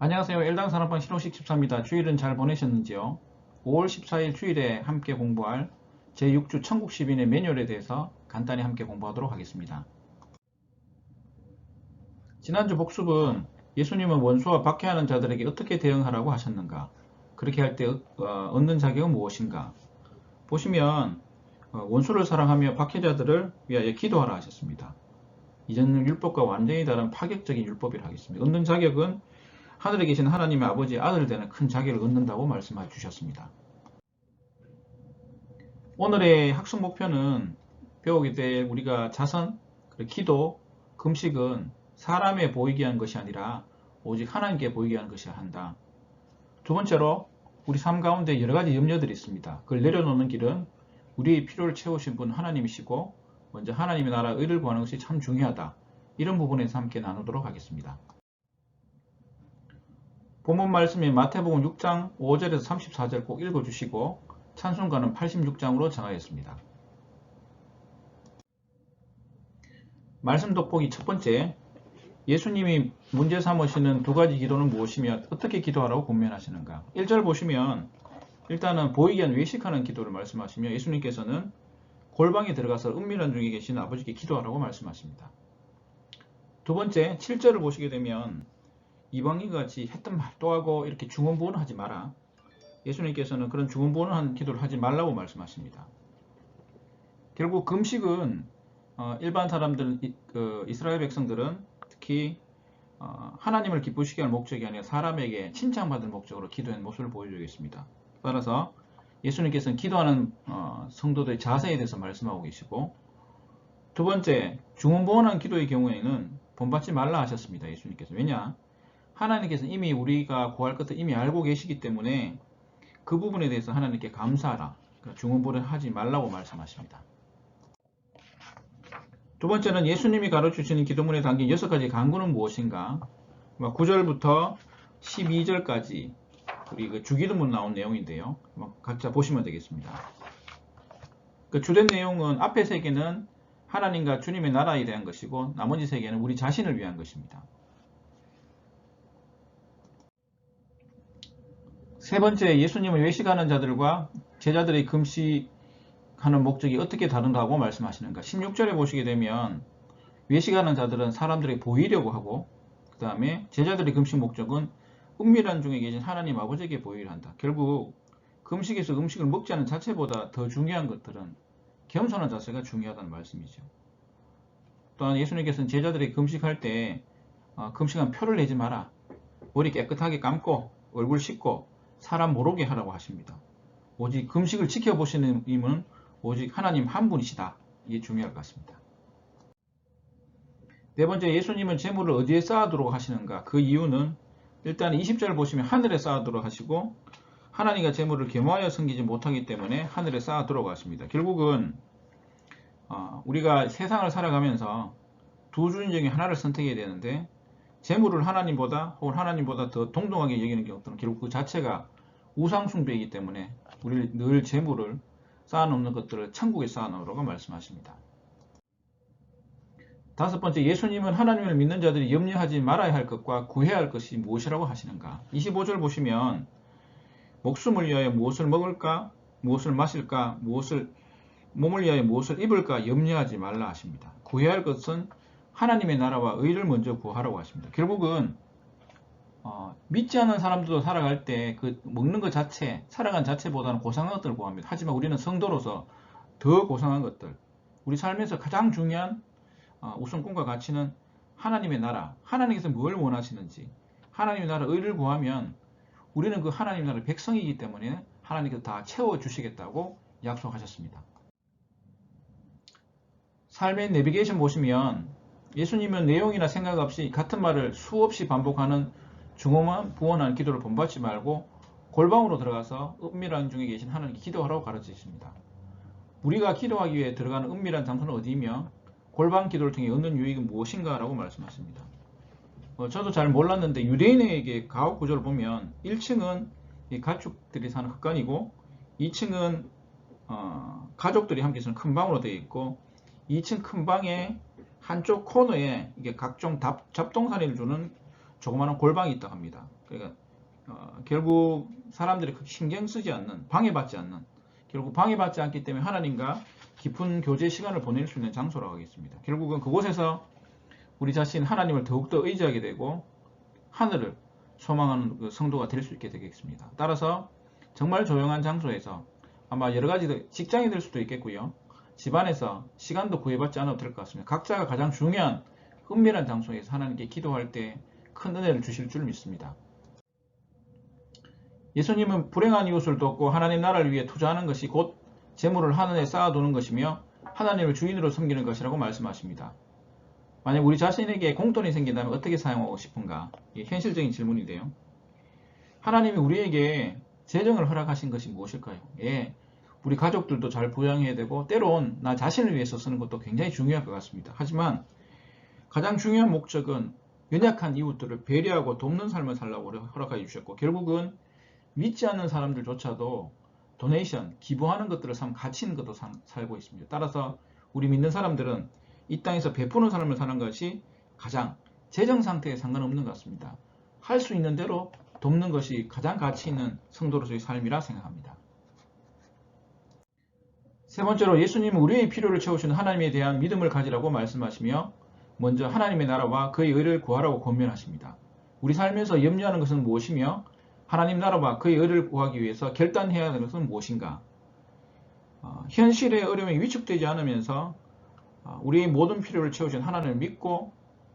안녕하세요. 일당 산업방 신호식 14입니다. 주일은 잘 보내셨는지요? 5월 14일 주일에 함께 공부할 제6주 천국 시민의 매뉴얼에 대해서 간단히 함께 공부하도록 하겠습니다. 지난주 복습은 예수님은 원수와 박해하는 자들에게 어떻게 대응하라고 하셨는가? 그렇게 할때 어, 얻는 자격은 무엇인가? 보시면 어, 원수를 사랑하며 박해자들을 위하여 기도하라 하셨습니다. 이전 율법과 완전히 다른 파격적인 율법이라 하겠습니다. 얻는 자격은 하늘에 계신 하나님의 아버지의 아들 되는 큰 자격을 얻는다고 말씀해 주셨습니다. 오늘의 학습 목표는 배우게 될 우리가 자선, 기도, 금식은 사람에 보이게 하는 것이 아니라 오직 하나님께 보이게 하는 것이야 한다. 두 번째로 우리 삶 가운데 여러 가지 염려들이 있습니다. 그걸 내려놓는 길은 우리의 필요를 채우신 분 하나님이시고 먼저 하나님의 나라 의를 구하는 것이 참 중요하다. 이런 부분에서 함께 나누도록 하겠습니다. 본문 말씀인 마태복음 6장 5절에서 34절 꼭 읽어주시고 찬송가는 86장으로 정하였습니다. 말씀 돋보기 첫 번째 예수님이 문제 삼으시는 두 가지 기도는 무엇이며 어떻게 기도하라고 권면하시는가 1절 보시면 일단은 보이게 한 외식하는 기도를 말씀하시며 예수님께서는 골방에 들어가서 은밀한 중에 계신 아버지께 기도하라고 말씀하십니다. 두 번째 7절을 보시게 되면 이방인과 같이 했던 말또 하고 이렇게 중언부언 하지 마라. 예수님께서는 그런 중언부언한 기도를 하지 말라고 말씀하십니다. 결국 금식은 어, 일반 사람들, 그 이스라엘 백성들은 특히 어, 하나님을 기쁘시게 할 목적이 아니라 사람에게 칭찬받을 목적으로 기도한 모습을 보여주겠습니다. 따라서 예수님께서는 기도하는 어, 성도들의 자세에 대해서 말씀하고 계시고 두 번째 중언부언한 기도의 경우에는 본받지 말라 하셨습니다. 예수님께서 왜냐 하나님께서 이미 우리가 구할 것을 이미 알고 계시기 때문에 그 부분에 대해서 하나님께 감사하라. 그러니까 중언부를 하지 말라고 말씀하십니다. 두 번째는 예수님이 가르치시는 기도문에 담긴 여섯 가지 강구는 무엇인가? 9절부터 12절까지 우리 그 주기도문 나온 내용인데요. 각자 보시면 되겠습니다. 그 주된 내용은 앞에 세 개는 하나님과 주님의 나라에 대한 것이고 나머지 세 개는 우리 자신을 위한 것입니다. 세 번째 예수님을 외식하는 자들과 제자들의 금식하는 목적이 어떻게 다른다고 말씀하시는가 16절에 보시게 되면 외식하는 자들은 사람들에게 보이려고 하고 그 다음에 제자들의 금식 목적은 은밀한 중에 계신 하나님 아버지에게 보이려 한다. 결국 금식에서 음식을 먹지 않은 자체보다 더 중요한 것들은 겸손한 자세가 중요하다는 말씀이죠. 또한 예수님께서는 제자들이 금식할 때 어, 금식한 표를 내지 마라. 머리 깨끗하게 감고 얼굴 씻고 사람 모르게 하라고 하십니다. 오직 금식을 지켜보시는 님은 오직 하나님 한 분이시다. 이게 중요할 것 같습니다. 네 번째 예수님은 재물을 어디에 쌓아두도록 하시는가? 그 이유는 일단 20절을 보시면 하늘에 쌓아두도록 하시고 하나님과 재물을 겸하여 섬기지 못하기 때문에 하늘에 쌓아두도록 하십니다. 결국은 어, 우리가 세상을 살아가면서 두 주인 중에 하나를 선택해야 되는데 재물을 하나님보다 혹은 하나님보다 더 동동하게 여기는 경우들은 결국 그 자체가 우상숭배이기 때문에 우리 늘 재물을 쌓아놓는 것들을 천국에 쌓아놓으라고 말씀하십니다. 다섯 번째 예수님은 하나님을 믿는 자들이 염려하지 말아야 할 것과 구해야 할 것이 무엇이라고 하시는가 25절 보시면 목숨을 위하여 무엇을 먹을까 무엇을 마실까 무엇을 몸을 위하여 무엇을 입을까 염려하지 말라 하십니다. 구해야 할 것은 하나님의 나라와 의를 먼저 구하라고 하십니다. 결국은 어, 믿지 않는 사람들도 살아갈 때 그 먹는 것 자체, 살아간 자체보다는 고상한 것들을 구합니다. 하지만 우리는 성도로서 더 고상한 것들, 우리 삶에서 가장 중요한 어, 우선권과 가치는 하나님의 나라, 하나님께서 뭘 원하시는지, 하나님의 나라 의를 구하면 우리는 그 하나님의 나라 백성이기 때문에 하나님께서 다 채워주시겠다고 약속하셨습니다. 삶의 내비게이션 보시면 예수님은 내용이나 생각 없이 같은 말을 수없이 반복하는 중호만 부원한 기도를 본받지 말고 골방으로 들어가서 은밀한 중에 계신 하나님께 기도하라고 가르치십니다. 우리가 기도하기 위해 들어가는 은밀한 장소는 어디이며 골방 기도를 통해 얻는 유익은 무엇인가 라고 말씀하십니다. 어, 저도 잘 몰랐는데 유대인에게 가옥 구조를 보면 1층은 가축들이 사는 흑간이고 2층은 어, 가족들이 함께 있는 큰 방으로 되어 있고 2층 큰 방에 한쪽 코너에 이게 각종 잡동사니를 주는 조그마한 골방이 있다 합니다. 그러니까 어, 결국 사람들이 신경 쓰지 않는 방해받지 않는 결국 방해받지 않기 때문에 하나님과 깊은 교제 시간을 보낼 수 있는 장소라고 하겠습니다. 결국은 그곳에서 우리 자신 하나님을 더욱더 의지하게 되고 하늘을 소망하는 그 성도가 될 수 있게 되겠습니다. 따라서 정말 조용한 장소에서 아마 여러 가지 직장이 될 수도 있겠고요. 집안에서 시간도 구애받지 않아도 될 것 같습니다. 각자가 가장 중요한 은밀한 장소에서 하나님께 기도할 때 큰 은혜를 주실 줄 믿습니다. 예수님은 불행한 이웃을 돕고 하나님 나라를 위해 투자하는 것이 곧 재물을 하늘에 쌓아두는 것이며 하나님을 주인으로 섬기는 것이라고 말씀하십니다. 만약 우리 자신에게 공돈이 생긴다면 어떻게 사용하고 싶은가? 현실적인 질문인데요. 하나님이 우리에게 재정을 허락하신 것이 무엇일까요? 예, 우리 가족들도 잘 부양해야 되고 때론 나 자신을 위해서 쓰는 것도 굉장히 중요할 것 같습니다. 하지만 가장 중요한 목적은 연약한 이웃들을 배려하고 돕는 삶을 살라고 허락해 주셨고 결국은 믿지 않는 사람들조차도 도네이션, 기부하는 것들을 참 가치 있는 것도 사- 살고 있습니다. 따라서 우리 믿는 사람들은 이 땅에서 베푸는 삶을 사는 것이 가장 재정 상태에 상관없는 것 같습니다. 할 수 있는 대로 돕는 것이 가장 가치 있는 성도로서의 삶이라 생각합니다. 세 번째로 예수님은 우리의 필요를 채우시는 하나님에 대한 믿음을 가지라고 말씀하시며 먼저 하나님의 나라와 그의 의를 구하라고 권면하십니다. 우리 삶에서 염려하는 것은 무엇이며 하나님 나라와 그의 의를 구하기 위해서 결단해야 하는 것은 무엇인가? 어, 현실의 어려움이 위축되지 않으면서 어, 우리의 모든 필요를 채우신 하나님을 믿고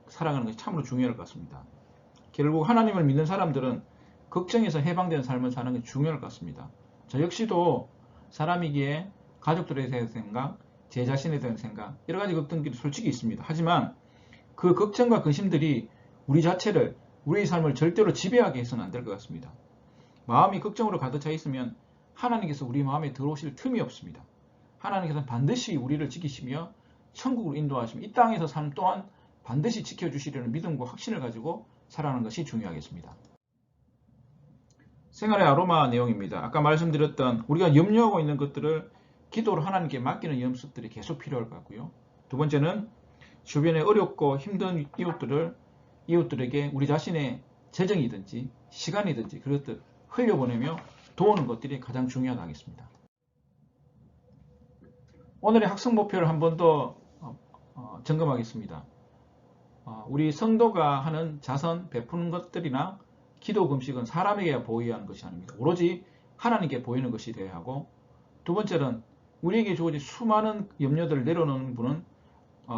살아가는 것이 참으로 중요할 것 같습니다. 결국 하나님을 믿는 사람들은 걱정에서 해방된 삶을 사는 게 중요할 것 같습니다. 저 역시도 사람이기에 가족들에 대한 생각, 제 자신에 대한 생각, 여러 가지 걱정들이 솔직히 있습니다. 하지만 그 걱정과 근심들이 우리 자체를, 우리의 삶을 절대로 지배하게 해서는 안 될 것 같습니다. 마음이 걱정으로 가득 차 있으면 하나님께서 우리 마음에 들어오실 틈이 없습니다. 하나님께서는 반드시 우리를 지키시며 천국으로 인도하시며 이 땅에서 삶 또한 반드시 지켜주시려는 믿음과 확신을 가지고 살아가는 것이 중요하겠습니다. 생활의 아로마 내용입니다. 아까 말씀드렸던 우리가 염려하고 있는 것들을 기도로 하나님께 맡기는 연습들이 계속 필요할 것 같고요. 두 번째는 주변에 어렵고 힘든 이웃들을 이웃들에게 우리 자신의 재정이든지 시간이든지 그것들 흘려보내며 도우는 것들이 가장 중요하다 하겠습니다. 오늘의 학습 목표를 한 번더 어, 점검하겠습니다. 어, 우리 성도가 하는 자선 베푸는 것들이나 기도 금식은 사람에게 보여야 하는 것이 아닙니다. 오로지 하나님께 보이는 것이 되어야 하고 두 번째는 우리에게 주어진 수많은 염려들을 내려놓는 분은 어,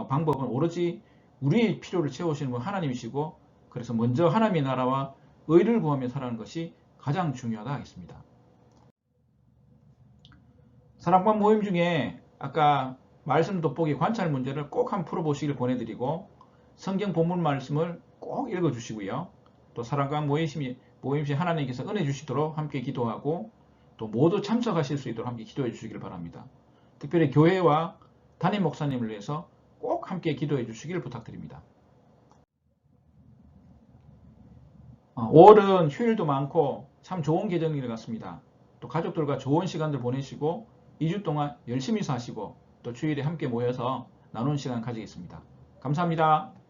방법은 오로지 우리의 필요를 채우시는 분 하나님이시고 그래서 먼저 하나님의 나라와 의를 구하며 살아가는 것이 가장 중요하다 하겠습니다. 사랑방 모임 중에 아까 말씀 돋보기 관찰 문제를 꼭 한번 풀어보시길 권해드리고 성경 본문 말씀을 꼭 읽어주시고요. 또 사랑방 모임시, 모임시 하나님께서 은혜 주시도록 함께 기도하고 또 모두 참석하실 수 있도록 함께 기도해 주시길 바랍니다. 특별히 교회와 담임 목사님을 위해서 꼭 함께 기도해 주시길 부탁드립니다. 5월은 휴일도 많고 참 좋은 계절인 것 같습니다. 또 가족들과 좋은 시간들 보내시고 2주 동안 열심히 사시고 또 주일에 함께 모여서 나누는 시간 가지겠습니다. 감사합니다.